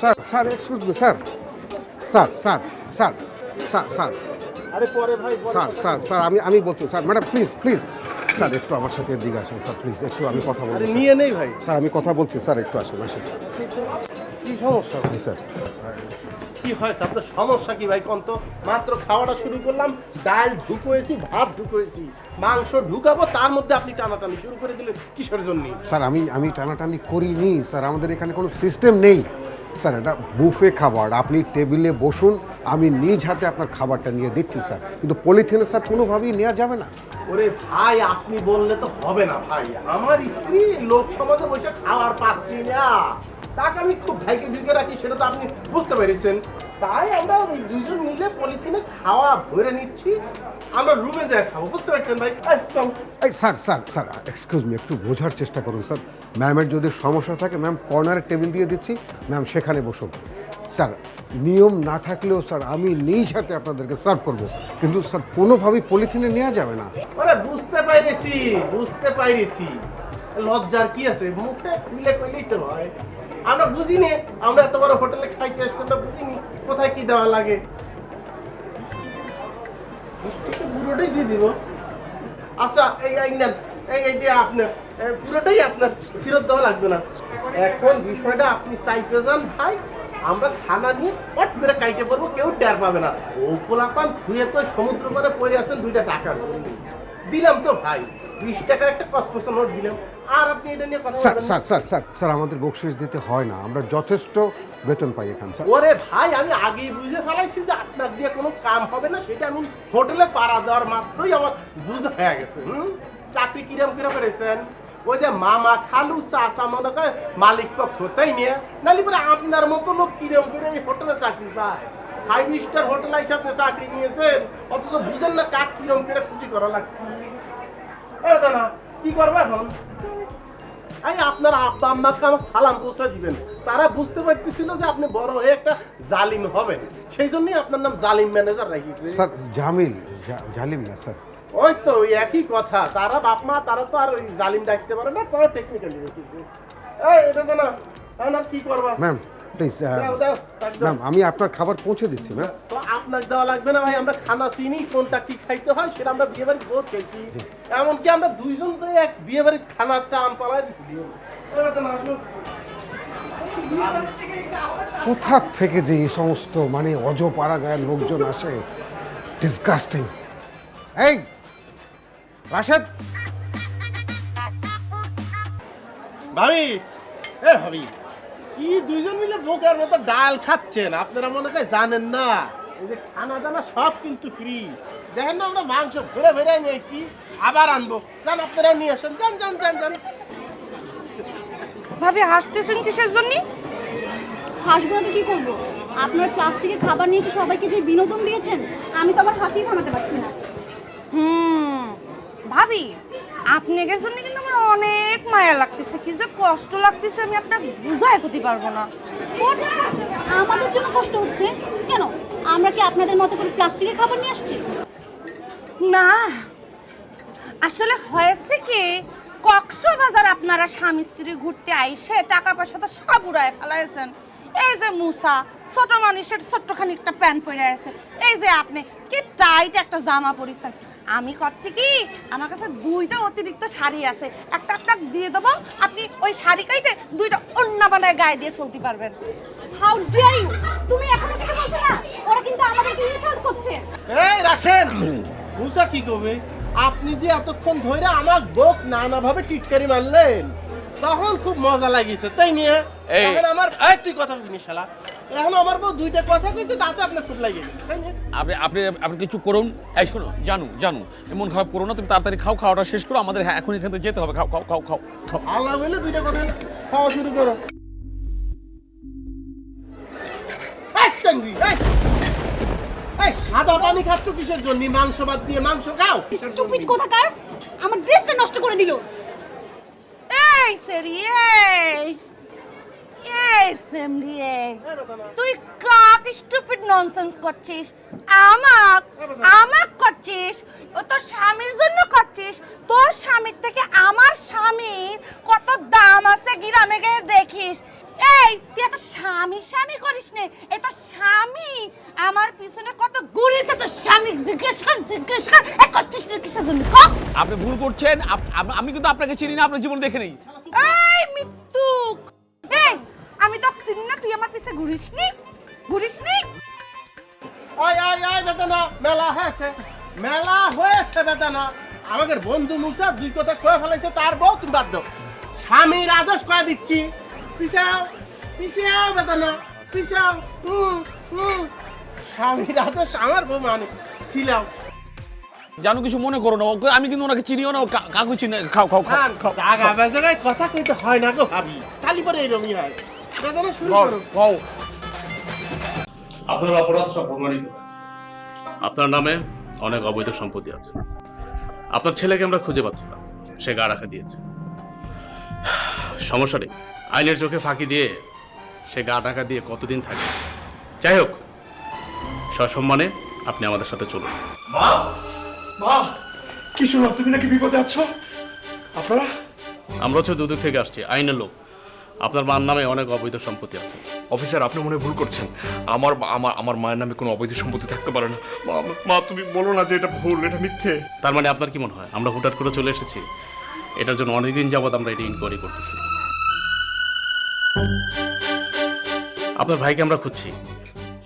Sir sir excuse me sir. Sir sir sir sir sir. আরে পরে ভাই sir sir sir আমি আমি বলছি sir madam please please sir একটু আমার সাথে এদিকে আসেন স্যার প্লিজ একটু আমি কথা স্যার। নিয়ে নেই ভাই। স্যার আমি কথা বলছি স্যার একটু আসেন আসেন। কি সমস্যা? জি স্যার। কি হয়েছে আপনার সমস্যা কি ভাই কন্ত মাত্র খাওয়াটা শুরু করলাম ডাল ঢুকোয়েছি ভাত ঢুকোয়েছি মাংস ঢুকাবো তার মধ্যে আপনি টানাটানি শুরু করে দিলেন কিসের জন্য? স্যার আমি আমি টানাটানি করিনি স্যার আমাদের এখানে কোনো সিস্টেম নেই। স্যার, এটা বুফে খাবার। আপনি টেবিলে বসুন, আমি নিজ হাতে আপনার খাবারটা নিয়ে দিচ্ছি, স্যার। কিন্তু পলিথিনে স্যার কোনোভাবেই নেওয়া যাবে না। ওরে ভাই, আপনি বললে তো হবে না ভাই। আমার স্ত্রী লোক সমাজে বসে খাওয়ার পাচ্ছি না। তাকে আমি খুব ভাইকে ঢুকে রাখি, সেটা তো আপনি বুঝতে পেরেছেন। তাই আমরা দুজন মিলে পলিথিনে খাওয়া ভরে নিচ্ছি। আমরা রুমে যাই খাব বুঝতে পারছেন ভাই? এই। Sir. Sir sir excuse me একটু বোঝার চেষ্টা করুন স্যার। ম্যামের যদি সমস্যা থাকে ম্যাম কর্নারে টেবিল দিয়ে দিচ্ছি ম্যাম সেখানে বসুন। স্যার নিয়ম না থাকলেও স্যার আমি নিজ হাতে আপনাদেরকে সার্ভ করব। কিন্তু স্যার কোনোভাবেই পলিথিনে নেওয়া যাবে না। আরে বুঝতে পাইরেছি বুঝতে পাইরেছি। লজ্জার কি আছে? মুখে খুলে কইলেই তো হয়? আমরা বুঝিনি আমরা এত বড় হোটেলে খাইতে আসছি আমরা বুঝিনি কোথায় কি দেওয়া লাগে। পুরোটাই দিয়ে দিব। আচ্ছা এই নেন, এই এইটা আপনার পুরোটাই আপনার ফেরত দেওয়া লাগবে না। এখন বিষয়টা আপনি চাইতে যান ভাই, আমরা খানা নিয়ে পট করে কাইটে পড়ব, কেউ টের পাবে না। ও পোলাপান ধুয়ে তো সমুদ্র পারে পড়ে আছেন, দুইটা টাকা। দিলাম তো ভাই, বিশ টাকার একটা কসকসা নোট দিলাম। আর আপনি এটা নিয়ে কথা sir sir sir sir sir আমাদের বকশিস দিতে হয় না। আমরা যথেষ্ট বেতন পাই এখানে স্যার। ওরে ভাই আমি আগেই বুঝে ফেলাইছি যে আপনার দিয়ে কোনো কাম হবে না সেটা আমি হোটেলে পাড়া দেওয়ার মাত্রই আমার বুঝে হয়ে গেছে হুম? চাকরি কিরম কিরম করেছেন? ওই যে মামা খালু চাচা মনে করে মালিক পক্ষ তাই নিয়ে? নালি করে আপনার মতো লোক কিরম করে এই হোটেলে চাকরি পায়? ফাইভ স্টার হোটেল আইসে আপনি চাকরি নিয়েছেন অথচ বুঝেন না কাক কিরম করে খুশি করা লাগবে। দাদা কি করব এখন? এই আপনার আব্বা আম্মাকে আমার সালাম পৌঁছে দিবেন। তারা বুঝতে পারতেছিল যে আপনি বড় হয়ে একটা জালিম হবেন। সেই জন্যই আপনার নাম জালিম ম্যানেজার রাখিছে স্যার জামিল জালিম না স্যার। ওই তো ওই একই কথা। তারা বাপ মা তারা তো আর ওই জালিম ডাকতে পারে না তারা টেকনিক্যালি রেখেছে। এই এটা তো না এখন আর কি করবা? Ma'am please. ম্যাম আমি আপনার খাবার পৌঁছে দিচ্ছি ম্যাম তো আপনাকে দেওয়া লাগবে না ভাই আমরা খানা চিনি কোনটা কি খাইতে হয় সেটা আমরা বিয়ে বাড়ি বহুত খেয়েছি এমনকি আমরা দুইজন তো এক বিয়ে বাড়ির খানাটা আম পালাই দিছি কোথা থেকে যে এই সমস্ত মানে অজপাড়া গায়ের লোকজন আসে? ডিসগাস্টিং এই রাশেদ। ভাবি এ ভাবি কি দুইজন মিলে বোকার মতো ডাল খাচ্ছেন? আপনারা মনে করে জানেন না। এই যে খানা দানা সব কিন্তু ফ্রি দেখেন না আমরা মাংস ভরে ভরে নিয়েছি আবার আনব। যান আপনারা নিয়ে আসেন। যান যান যান যান। ভাবি হাসতেছেন কিসের জন্য? হাসবো তো কি করব? আপনার প্লাস্টিকের খাবার নিয়ে এসে সবাইকে যে বিনোদন দিয়েছেন আমি তো আমার হাসি থামাতে পারছি না। হুম। ভাবি জন্য কিন্তু আমার অনেক মায়া লাগতেছে কি যে কষ্ট লাগতেছে আমি আপনাকে বুঝাই করতে পারব না? আমাদের জন্য কষ্ট হচ্ছে? কেন? আমরা কি আপনাদের মতো করে প্লাস্টিকের খাবার নিয়ে আসছি? না আসলে হয়েছে কি কক্সবাজার আপনারা স্বামী স্ত্রী ঘুরতে আইসে টাকা পয়সা তো সব উড়ায় ফেলাইছেন। এই যে মুসা ছোট মানুষের ছোট্টখানি একটা প্যান্ট পরে আছে। এই যে আপনি কি টাইট একটা জামা পরেছেন। আমি করছি কি? আমার কাছে দুইটা অতিরিক্ত শাড়ি আছে। একটা একটা দিয়ে দেবো, আপনি ওই শাড়ি কাইটে দুইটা অন্য বানায় গায়ে দিয়ে চলতে পারবেন। হাউ ডিয়ার ইউ তুমি এখনও কিছু বলছো না? ওরা কিন্তু আমাদেরকে ইনসাল্ট করছে। এই, রাখেন! মুসা কি করবে আপনি যে এতক্ষণ ধরে আমার বোক নানাভাবে টিটকারি মারলেন। তখন খুব মজা লাগিয়েছে তাই নিয়ে? এখন আমার এই তুই কথা বলিনি শালা। এখন আমার বউ দুইটা কথা কইছে তাতে আপনার খুব লাগে গেছে তাই নিয়ে? আপনি আপনি আপনি কিছু করুন। এই শোনো জানু জানু এমন খারাপ করো না তুমি তাড়াতাড়ি খাও খাওয়াটা শেষ করো আমাদের হ্যাঁ এখন এখান থেকে যেতে হবে খাও খাও খাও খাও আল্লাহ বলে দুইটা কথা খাওয়া শুরু করো। সাদা পানি খাচ্ছ কিসের জন্য? মাংস বাদ দিয়ে মাংস খাও। স্টুপিড কোথাকার? আমার ড্রেসটা নষ্ট করে দিল এই সেরি এই এই সেমরি এই তুই কাক স্টুপিড ননসেন্স করছিস? আমাক আমাক করছিস? ও তোর স্বামীর জন্য করছিস? তোর স্বামীর থেকে আমার স্বামীর কত দাম আছে গ্রামে গিয়ে দেখিস? এই তুই এত স্বামী স্বামী করিস নে। এ তো স্বামী। আমার পিছনে কত ঘুরিছে তো স্বামী। জিজ্ঞেস কর জিজ্ঞেস কর। এ করছিস না কিসের জন্য? ক? আপনি ভুল করছেন। আপ- আপ- আমি কিন্তু আপনাকে চিনি না আপনার জীবন দেখে নেই। এই মৃত্যুক এই আমি তো চিনি না তুই আমার পিছে ঘুরিস নি। ঘুরিস নি। আয় আয় আয় বেদনা। মেলা হয়েছে। মেলা হয়েছে বেদনা। আমাদের বন্ধু মুসা দুই কথা কয়ে ফেলাইছে তার বউ তুমি বাদ দাও। স্বামীর আদেশ কয়ে দিচ্ছি। হুম হুম স্বামীর আমার বউ মানে খিলাও জানো কিছু মনে করো না ওকে আমি কিন্তু ওনাকে চিনিও না ও কা- কাকু চিনি। খাও খাও খাও খাও। জাগা বেজাগায় কথা কইতে হয় না গো ভাবি। খালি পরে এরকমই হয় শুরু করো। খাও। আপনার অপরাধ সব প্রমাণিত হয়েছে। আপনার নামে অনেক অবৈধ সম্পত্তি আছে। আপনার ছেলেকে আমরা খুঁজে পাচ্ছি না সে গা রাখা দিয়েছে। সমস্যা নেই। আইনের চোখে ফাঁকি দিয়ে সে গা ঢাকা দিয়ে কতদিন থাকে? যাই হোক সসম্মানে আপনি আমাদের সাথে চলুন। মা মা কি শুনলাম তুমি নাকি বিপদে আছো? আপনারা? আমরা হচ্ছে দুদক থেকে আসছি আইনের লোক। আপনার মার নামে অনেক অবৈধ সম্পত্তি আছে। অফিসার আপনি মনে ভুল করছেন। আমার আমার আমার মায়ের নামে কোনো অবৈধ সম্পত্তি থাকতে পারে না। মা মা তুমি বলো না যে এটা ভুল এটা মিথ্যে। তার মানে আপনার কি মনে হয়? আমরা হুটাট করে চলে এসেছি। এটার জন্য অনেকদিন যাবৎ আমরা এটা ইনকোয়ারি করতেছি। আপনার ভাইকে আমরা খুঁজছি।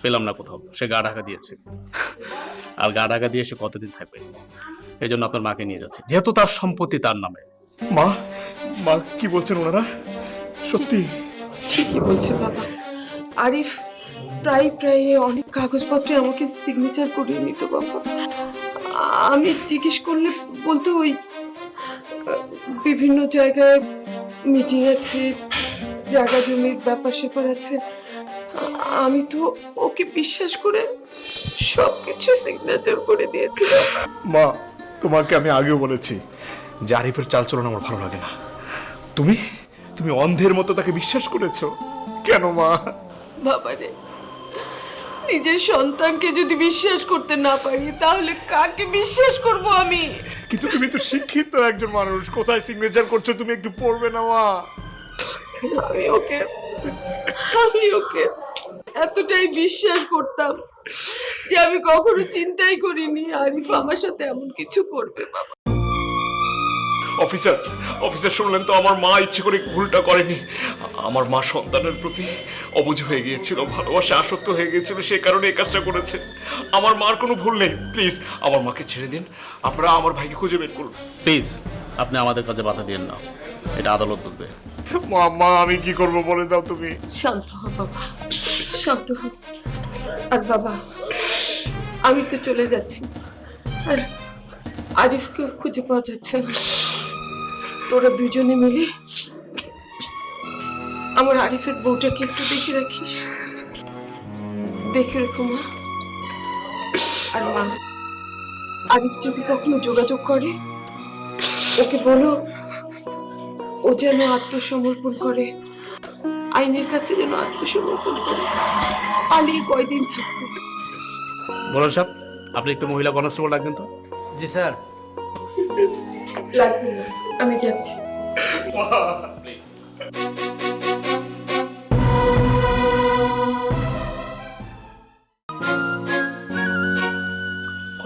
পেলাম না কোথাও। সে গা ঢাকা দিয়েছে। আর গা ঢাকা দিয়ে সে কতদিন থাকবে? এই জন্য আপনার মাকে নিয়ে যাচ্ছে। যেহেতু তার সম্পত্তি তার নামে। মা মা কি বলছেন ওনারা? সত্যি। ঠিকই বলছে বাবা। আরিফ প্রায় প্রায় অনেক কাগজপত্রে আমাকে সিগনেচার করিয়ে নিত বাবা। আমি জিজ্ঞেস করলে বলতো ওই বিভিন্ন জায়গায় মিটিং আছে জায়গা জমির ব্যাপার স্যাপার আছে। আমি তো ওকে বিশ্বাস করে সবকিছু সিগনেচার করে দিয়েছিলাম। মা তোমাকে আমি আগেও বলেছি যে আরিফের চালচলন আমার ভালো লাগে না। তুমি তুমি অন্ধের মতো তাকে বিশ্বাস করেছ? কেন মা? বাবা বাবারে নিজের সন্তানকে যদি বিশ্বাস করতে না পারি তাহলে কাকে বিশ্বাস করব আমি? কিন্তু তুমি তো শিক্ষিত একজন মানুষ কোথায় সিগনেচার করছ তুমি একটু পড়বে না মা। আমি ওকে আমি ওকে এতটাই বিশ্বাস করতাম যে আমি কখনো চিন্তাই করিনি আরিফ আমার সাথে এমন কিছু করবে বাবা। অফিসার অফিসার শুনলেন তো আমার মা ইচ্ছে করে ভুলটা করেনি। আমার মা সন্তানের প্রতি অবুঝ হয়ে গিয়েছিল ভালোবাসা আসক্ত হয়ে গিয়েছিল সে কারণে এই কাজটা করেছে। আমার মার কোনো ভুল নেই প্লিজ আমার মাকে ছেড়ে দিন। আপনারা আমার ভাইকে খুঁজে বের করুন। প্লিজ আপনি আমাদের কাছে বাধা দিন না। এটা আদালত বুঝবে মা মা, আমি কি করব বলে দাও তুমি। শান্ত হ বাবা, শান্ত হ আর বাবা, আমি তো চলে যাচ্ছি। আর আরিফকেও খুঁজে পাওয়া যাচ্ছে না। তোরা দুজনে মিলে আমার আরিফের বউটাকে একটু দেখে রাখিস। দেখে রেখো মা। আর মা, আরিফ যদি কখনো যোগাযোগ করে, ওকে বলো ও যেন আত্মসমর্পণ করে। আইনের কাছে যেন আত্মসমর্পণ করে। পালিয়ে কয়দিন থাকবে? বলুন সাহেব আপনি একটু মহিলা কনস্টেবল রাখবেন তো? জি স্যার। লাগবে না আমি যাচ্ছি।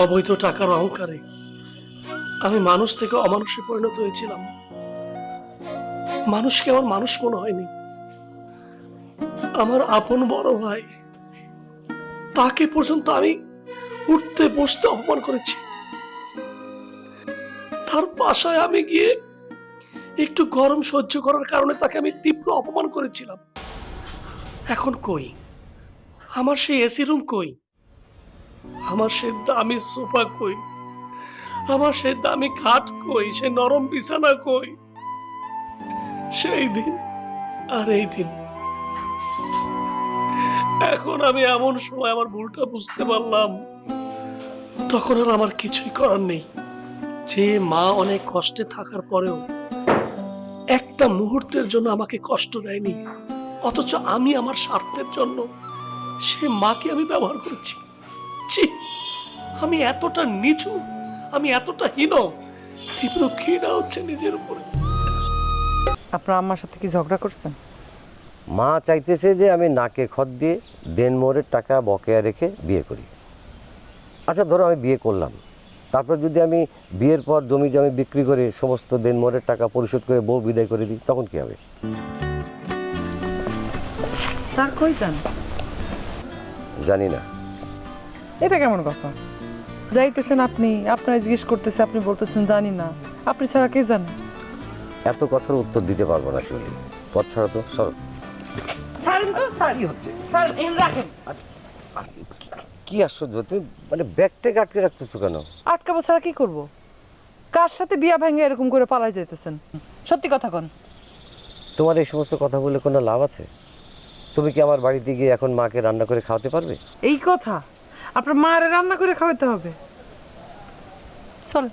অবৈধ টাকার অহংকারে আমি মানুষ থেকে অমানুষে পরিণত হয়েছিলাম। মানুষকে আমার মানুষ মনে হয়নি। আমার আপন বড় ভাই, তাকে পর্যন্ত আমি উঠতে, বসতে অপমান করেছি। তার বাসায় আমি গিয়ে একটু গরম সহ্য করার কারণে তাকে আমি তীব্র অপমান করেছিলাম। এখন কই? আমার সেই এসি রুম কই? আমার সে দামি সোফা কই? আমার সে দামি খাট কই? সে নরম বিছানা কই? সেই দিন আর এই দিন। এখন আমি এমন সময় আমার ভুলটা বুঝতে পারলাম, তখন আর আমার কিছুই করার নেই। যে মা অনেক কষ্টে থাকার পরেও একটা মুহূর্তের জন্য আমাকে কষ্ট দেয়নি, অথচ আমি আমার স্বার্থের জন্য সে মাকে আমি ব্যবহার করেছি। আমি এতটা নিচু, আমি এতটা হীন, তীব্র ঘৃণা হচ্ছে নিজের উপরে। আপনার আম্মার সাথে কি ঝগড়া করছেন? মা চাইতেছে যে আমি নাকে খত দিয়ে দেনমোহরের টাকা বকেয়া রেখে বিয়ে করি। আচ্ছা ধরো আমি বিয়ে করলাম। তারপর যদি আমি বিয়ের পর জমি জমি বিক্রি করে সমস্ত দেনমোহরের টাকা পরিশোধ করে বউ বিদায় করে দিই তখন কি হবে? স্যার কই যান? জানি না। এটা কেমন কথা? যাইতেছেন আপনি আপনার জিজ্ঞেস করতেছে আপনি বলতেছেন জানি না। আপনি ছাড়া কে জানেন এত কথার উত্তর দিতে পারব না শিউলি। পথ ছাড়া তো সর। কি আশ্চর্য তুমি মানে ব্যাগটাকে আটকে রাখতেছো কেন? আটকাবো ছাড়া কি করব? কার সাথে বিয়া ভেঙে এরকম করে পালাই যাইতেছেন? সত্যি কথা কন। তোমার এই সমস্ত কথা বলে কোনো লাভ আছে? তুমি কি আমার বাড়িতে গিয়ে এখন মাকে রান্না করে খাওয়াতে পারবে? এই কথা? আপনার মারে রান্না করে খাওয়াতে হবে। চল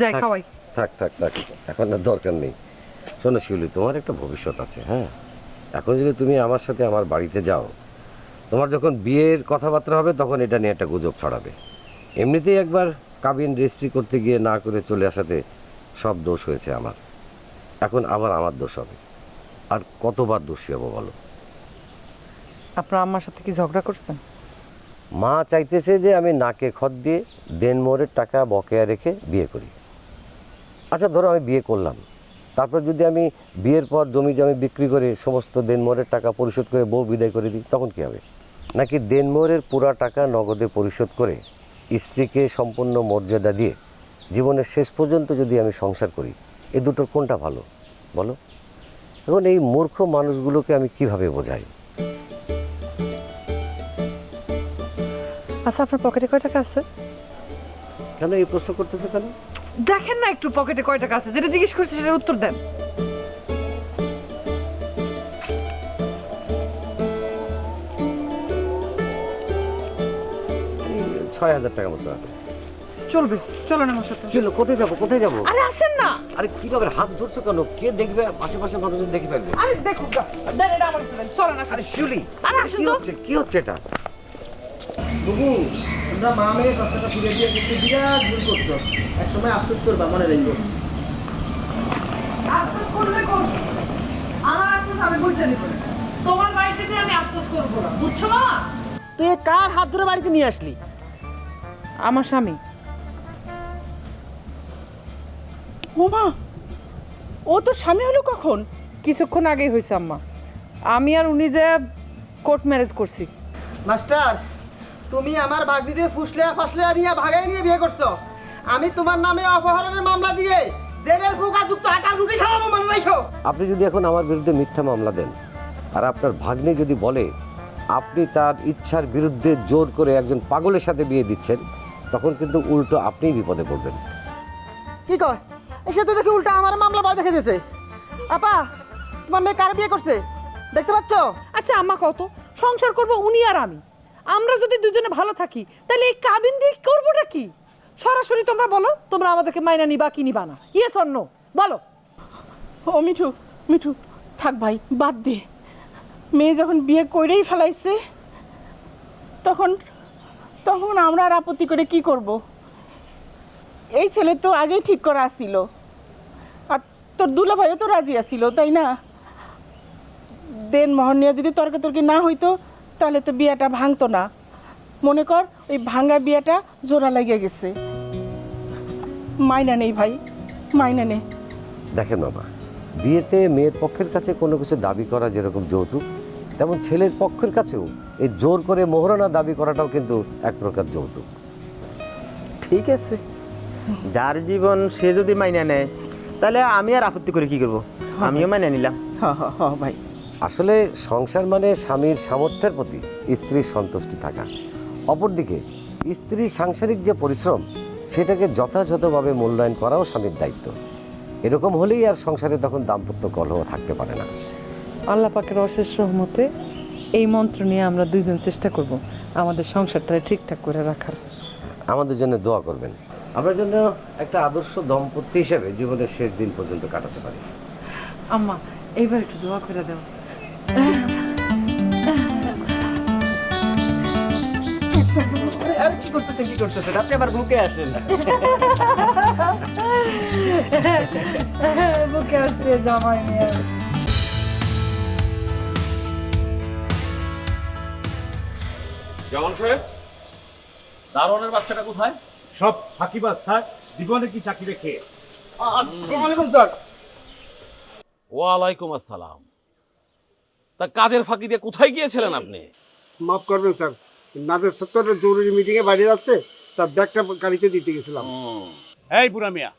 যাই খাওয়াই। থাক থাক থাক এখন আর দরকার নেই। শোনো শিউলি তোমার একটা ভবিষ্যৎ আছে হ্যাঁ? এখন যদি তুমি আমার সাথে আমার বাড়িতে যাও তোমার যখন বিয়ের কথাবার্তা হবে তখন এটা নিয়ে একটা গুজব ছড়াবে। এমনিতেই একবার কাবিন রেজিস্ট্রি করতে গিয়ে না করে চলে আসাতে সব দোষ হয়েছে আমার। এখন আবার আমার দোষ হবে। আর কতবার দোষী হব বলো? আপনার আমার সাথে কি ঝগড়া করছেন? মা চাইতেছে যে আমি নাকে খত দিয়ে দেনমোহরের টাকা বকেয়া রেখে বিয়ে করি। আচ্ছা ধরো আমি বিয়ে করলাম। তারপর যদি আমি বিয়ের পর জমি জমি বিক্রি করে সমস্ত দেনমোহরের টাকা পরিশোধ করে বউ বিদায় করে দিই তখন কি হবে? নাকি দেনমোহরের পুরা টাকা নগদে পরিশোধ করে স্ত্রীকে সম্পূর্ণ মর্যাদা দিয়ে জীবনের শেষ পর্যন্ত যদি আমি সংসার করি এ দুটোর কোনটা ভালো? বলো। এখন এই মূর্খ মানুষগুলোকে আমি কীভাবে বোঝাই? আচ্ছা আপনার পকেটে কয় টাকা আছে? কেন এই প্রশ্ন করতেছে কেন? দেখেন না একটু পকেটে কয় টাকা আছে যেটা জিজ্ঞেস করছি সেটার উত্তর দেন। এই ছয় হাজার টাকা মতো আছে। চলবে চলেন আমার সাথে। চলো কোথায় যাব কোথায় যাব? আরে আসেন না। আরে কি ব্যাপার হাত ধরছো কেন? কে দেখবে? আশেপাশে মানুষজন দেখে ফেলবে। আরে দেখুন দেন এটা আমার কাছে দেন আরে শিউলি আরে আসেন কি তো। হচ্ছে কি হচ্ছে এটা? আফসোস করলে করব আমার আফসোস আমি বুঝতে নিব তোমার বাড়িতে আমি আফসোস করব না। বুঝছ মামা তুই কার হাত ধরে বাড়িতে নিয়ে আসলি? আমার স্বামী। ওমা ও তো স্বামী হলো কখন? কিছুক্ষণ আগেই হয়েছে আম্মা। আমি আর উনি যে কোর্ট ম্যারেজ করছি। মাস্টার তুমি আমার বাগদিতে ফুসলে ফাসলে নিয়ে ভাগাই নিয়ে বিয়ে করছ। আমি তোমার নামে অপহরণের মামলা দিয়ে জেলের পোকাযুক্ত আটা রুটি খাওয়াবো মনে রাখো আপনি যদি এখন আমার বিরুদ্ধে মিথ্যা মামলা দেন আর আপনার ভাগ্নে যদি বলে আপনি তার ইচ্ছার বিরুদ্ধে জোর করে একজন পাগলের সাথে বিয়ে দিচ্ছেন তখন কিন্তু উল্টো আপনিই বিপদে পড়বেন। কি কয় এসে তো দেখি উল্টা আমার মামলা ভয় দেখে দিয়েছে আপা তোমার মেয়ে কার বিয়ে করছে? দেখতে পাচ্ছ? আচ্ছা আম্মা কত সংসার করব উনি আর আমি। আমরা যদি দুজনে ভালো থাকি, তাহলে এই কাবিন দিয়ে করবোটা কি? সরাসরি তোমরা বলো, তোমরা আমাদেরকে মাইনা নিবা কি নিবা না। ইয়েস অন্য বলো। ও, মিঠু মিঠু, থাক ভাই, বাদ দে। মেয়ে যখন বিয়ে করেই ফেলাইছে, তখন তখন আমরা আর আপত্তি করে কি করব? এই ছেলে তো আগেই ঠিক করা আসছিল আর তোর দুলা ভাইও তো রাজি আসছিল তাই না? দেন মোহন নিয়ে যদি তর্কাতর্কি না হইতো তাহলে তো বিয়েটা ভাঙতো না। মনে কর ওই ভাঙা বিয়েটা জোড়া লাগিয়ে গেছে। মাইনা নেই ভাই মাইনা নেই। দেখেন বাবা বিয়েতে মেয়ের পক্ষের কাছে কোনো কিছু দাবি করা যেরকম যৌতুক তেমন ছেলের পক্ষের কাছেও এই জোর করে মোহরানা দাবি করাটাও কিন্তু এক প্রকার যৌতুক। ঠিক আছে। যার জীবন সে যদি মাইনা নেয় তাহলে আমি আর আপত্তি করে কি করব? আমিও মাইনা নিলাম। হ হ হ ভাই। আসলে সংসার মানে স্বামীর সামর্থ্যের প্রতি স্ত্রীর সন্তুষ্টি থাকা। অপরদিকে স্ত্রীর সাংসারিক যে পরিশ্রম সেটাকে যথাযথভাবে মূল্যায়ন করাও স্বামীর দায়িত্ব। এরকম হলেই আর সংসারে তখন দাম্পত্য কলহ থাকতে পারে না। আল্লাহ পাকের অশেষ রহমতে এই মন্ত্র নিয়ে আমরা দুইজন চেষ্টা করব আমাদের সংসারটা ঠিকঠাক করে রাখার। আমাদের জন্য দোয়া করবেন। আমরা জন্য একটা আদর্শ দম্পতি হিসেবে জীবনের শেষ দিন পর্যন্ত কাটাতে পারি। আম্মা এইবার একটু দোয়া করে দাও। আরে কি করতেছেন কি করতেছেন? আপনি বুকে আসেন বুকে আসছে জামাই বাচ্চাটা কোথায়? সব জীবনে কি ওয়ালাইকুম আসসালাম। তা কাজের ফাঁকি দিয়ে কোথায় গিয়েছিলেন আপনি? মাফ করবেন স্যার। নাদের সত্তরের জরুরি মিটিংয়ে বাইরে যাচ্ছে তার ব্যাগটা গাড়িতে দিতে গেছিলাম। এই বুড়া মিয়া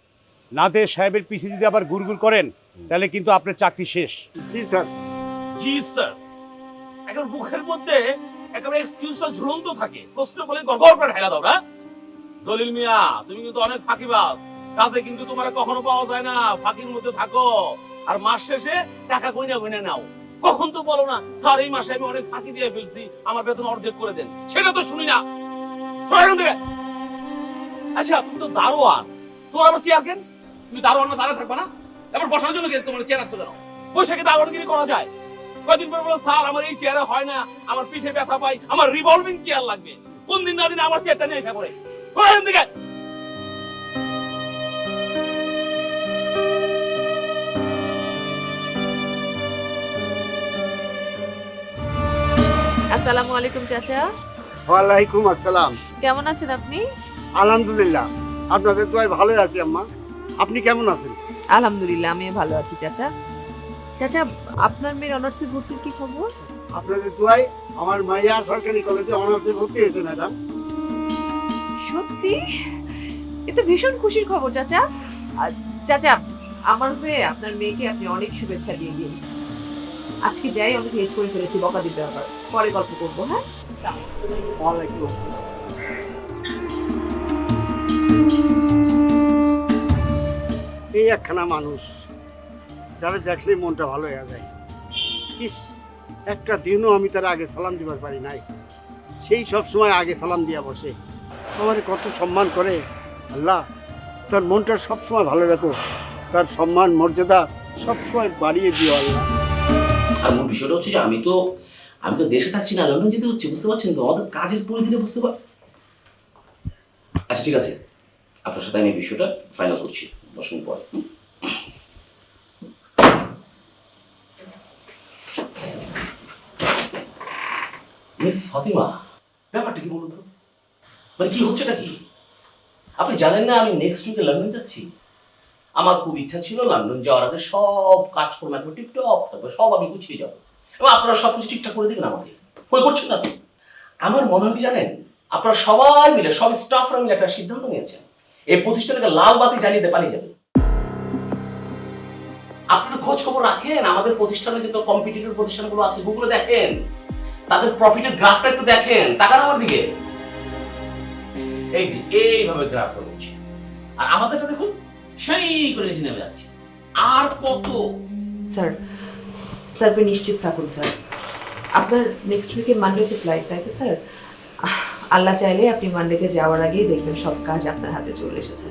নাদের সাহেবের পিছে যদি আবার গুড়গুড় করেন তাহলে কিন্তু আপনার চাকরি শেষ। জি স্যার। জি স্যার। এখন মুখের মধ্যে একেবারে এক্সকিউজটা ঝুলন্ত থাকে। প্রশ্ন বলে গড়গড় করে ঢেলা দাও না জলিল মিয়া তুমি কিন্তু অনেক ফাঁকিবাজ। কাজে কিন্তু তোমার কখনো পাওয়া যায় না। ফাঁকির মধ্যে থাকো। আর মাস শেষে টাকা কইনা কইনা নাও। কখন তো বলো না, স্যার, এই মাসে আমি অনেক ফাঁকি দিয়ে ফেলছি, আমার বেতন অর্ধেক করে দেন। সেটা তো শুনি না। আচ্ছা তুমি তো দারোয়ান। তোমার আবার চেয়ার কেন? তুমি দারোয়ান না, দাঁড়িয়ে থাকবা না? এবার বসার জন্য কে তোমার চেয়ার রাখতে দেন বৈশাখে দারোয়ানগিরি করা যায়। কয়েকদিন পরে বলো, স্যার, আমার এই চেয়ারে হয় না, আমার পিঠে ব্যথা পাই, আমার রিভলভিং চেয়ার লাগবে। কোন দিন না দিন আমার চেয়ারটা নিয়ে এসে পড়ে। সরো আসসালামু আলাইকুম চাচা। ওয়ালাইকুম আসসালাম। কেমন আছেন আপনি? আলহামদুলিল্লাহ। আপনাদের তো ভালোই আছি আম্মা। আপনি কেমন আছেন? আলহামদুলিল্লাহ আমি ভালো আছি চাচা। চাচা আপনার মেয়ের অনার্সে ভর্তির কি খবর? আপনাদের দোয়াই আমার মাইয়া সরকারি কলেজে অনার্সে ভর্তি হয়েছে ম্যাডাম। সত্যি? এ তো ভীষণ খুশির খবর চাচা। আর চাচা আমার হয়ে আপনার মেয়েকে আপনি অনেক শুভেচ্ছা দিয়ে দিন। আজকে যাই অনেক লেট করে ফেলেছি বকা দিতে আবার পরে গল্প করব হ্যাঁ? ওয়ালাইকুম আসসালাম এই একখানা মানুষ যারা দেখলে মনটা ভালো হয়ে যায়। ইস একটা দিনও আমি তার আগে সালাম দিবার পারি নাই। সেই সব সময় আগে সালাম দিয়া বসে। আমার কত সম্মান করে আল্লাহ তার মনটা সবসময় ভালো রাখো। তার সম্মান মর্যাদা সবসময় বাড়িয়ে দিও আল্লাহ। আর মূল বিষয়টা হচ্ছে যে আমি তো আমি তো দেশে থাকছি না, লন্ডন যেতে হচ্ছে, বুঝতে পারছেন তো? আমাদের কাজের পরিধিটা বুঝতে পার আচ্ছা ঠিক আছে। আপনার সাথে আমি বিষয়টা ফাইনাল করছি, দশ পর। মিস ফাতিমা, ব্যাপারটা কি বলুন তো? মানে কি হচ্ছেটা কি? আপনি জানেন না আমি নেক্সট উইকে লন্ডন যাচ্ছি। আমার খুব ইচ্ছা ছিল লন্ডন যাওয়ার আগে সব কাজকর্ম একবার টিপটপ থাকবে সব আমি গুছিয়ে যাব। এবং আপনারা সব কিছু ঠিকঠাক করে দেবেন আমাকে। কই করছেন না তো আমার মনে হয় কি জানেন? আপনারা সবাই মিলে, সব স্টাফরা মিলে একটা সিদ্ধান্ত নিয়েছেন। এই প্রতিষ্ঠানকে লাল বাতি জ্বালিয়ে পালিয়ে যাবে। আপনারা খোঁজ খবর রাখেন, আমাদের প্রতিষ্ঠানে প্রতিষ্ঠানগুলো আছে দেখেন। তাদের প্রফিটের গ্রাফটা একটু দেখেন। টাকার আমার দিকে। এই যে, এইভাবে গ্রাফটা করছে আর আমাদেরটা দেখুন, সেই করে নিচে নেমে যাচ্ছে। আর কত? স্যার স্যার, আপনি নিশ্চিত থাকুন, স্যার। আপনার নেক্সট উইকে মানডেতে ফ্লাইট তাই তো, স্যার? আল্লাহ চাইলে আপনি মানডেতে যাওয়ার আগেই দেখবেন সব কাজ আপনার হাতে চলে এসেছে।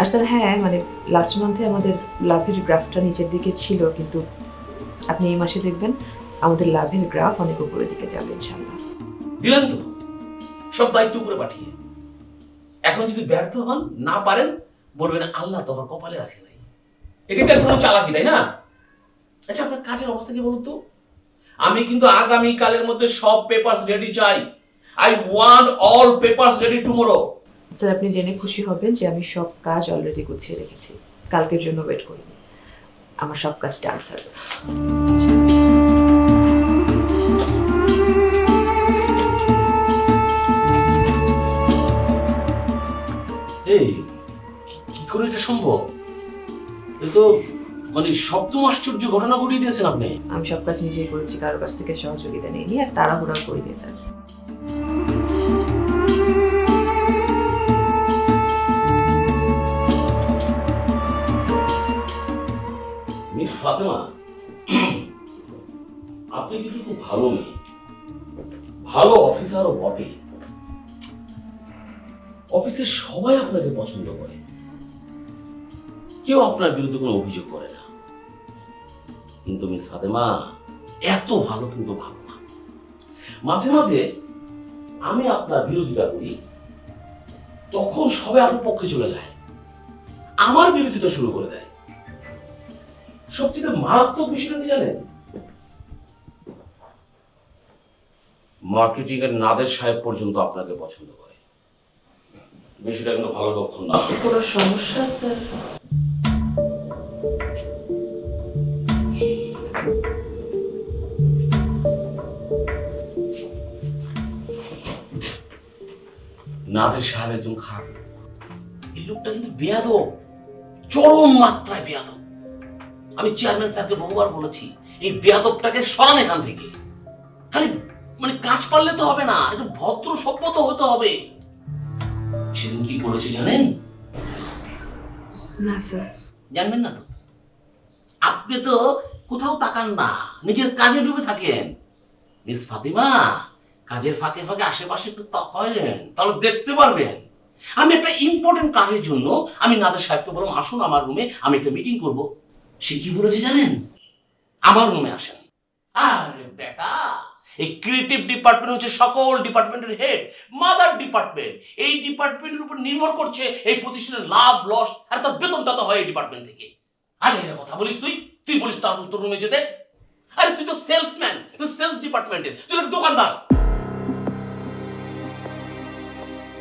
আর স্যার হ্যাঁ মানে লাস্ট মান্থে আমাদের লাভের গ্রাফটা নিচের দিকে ছিল, কিন্তু আপনি এই মাসে দেখবেন আমাদের লাভের গ্রাফ অনেক উপরের দিকে যাবে ইনশাল্লাহ দিলেন তো। সব দায়িত্ব উপরে পাঠিয়ে। এখন যদি ব্যর্থ হন, না পারেন, বলবেন আল্লাহ তোমার কপালে রাখে নাই। এটি তো এক চালাকি, তাই না? আচ্ছা আপনার কাজের অবস্থা কি বলুন তো? আমি কিন্তু আগামী কালের মধ্যে সব পেপারস রেডি চাই। I want all papers ready tomorrow sir আপনি জেনে খুশি হবেন যে আমি সব কাজ অলরেডি গুছিয়ে রেখেছি। কালকের জন্য ওয়েট করিনি। আমার সব কাজ ডান স্যার। এই কি- কি করে এটা সম্ভব? এ তো মানে সপ্তম আশ্চর্য ঘটনা ঘটিয়ে দিয়েছেন আপনি। আমি সব কাজ নিজেই করেছি কারও কাছ থেকে সহযোগিতা নিইনি আর তাড়াহুড়া করিনি স্যার মিস ফাতেমা আপনি কিন্তু খুব ভালো মেয়ে। ভালো অফিসারও বটে। অফিসের সবাই আপনাকে পছন্দ করে। কেউ আপনার বিরুদ্ধে কোনো অভিযোগ করে না। কিন্তু মিস ফাতেমা, এত ভালো কিন্তু ভালো না। মাঝে মাঝে আমি আপনার বিরোধিতা করি, তখন সবাই আপনার পক্ষে চলে যায়। আমার বিরোধিতা শুরু করে দেয়। সবচেয়ে মারাত্মক বিষয়টা কি জানেন? মার্কেটিং এর নাদের সাহেব পর্যন্ত আপনাকে পছন্দ করে। বিষয়টা কিন্তু ভালো লক্ষণ না। সমস্যা, স্যার? নাদের সাহেব একজন লোক। এই লোকটা কিন্তু বেয়াদব চরম মাত্রায় বেয়াদব। আমি চেয়ারম্যান স্যারকে বহুবার বলেছি এই বেয়াদবটাকে সরান এখান থেকে। খালি মানে কাজ পারলে তো হবে না একটু ভদ্র সভ্য তো হতে হবে। সেদিন কি করেছে জানেন? না স্যার। জানবেন না তো? আপনি তো কোথাও তাকান না নিজের কাজে ডুবে থাকেন। মিস ফাতিমা কাজের ফাঁকে ফাঁকে আশেপাশে একটু তাকায়েন, তাহলে দেখতে পারবেন। আমি একটা ইম্পর্টেন্ট কাজের জন্য আমি নাদের সাহেবকে বললাম, আসুন আমার রুমে আমি একটা মিটিং করব। সে কি বলেছে জানেন? আমার রুমে আসেন। আরে বেটা, এই ক্রিয়েটিভ ডিপার্টমেন্ট হচ্ছে সকল ডিপার্টমেন্টের হেড মাদার ডিপার্টমেন্ট এই ডিপার্টমেন্টের উপর নির্ভর করছে এই প্রতিষ্ঠানের লাভ লস আর তার বেতনটা তো হয় এই ডিপার্টমেন্ট থেকে। আরে কথা বলিস তুই? তুই বলিস তার তোর রুমে যেতে? আরে তুই তো সেলসম্যান তুই সেলস ডিপার্টমেন্টের তুই একটা দোকানদার।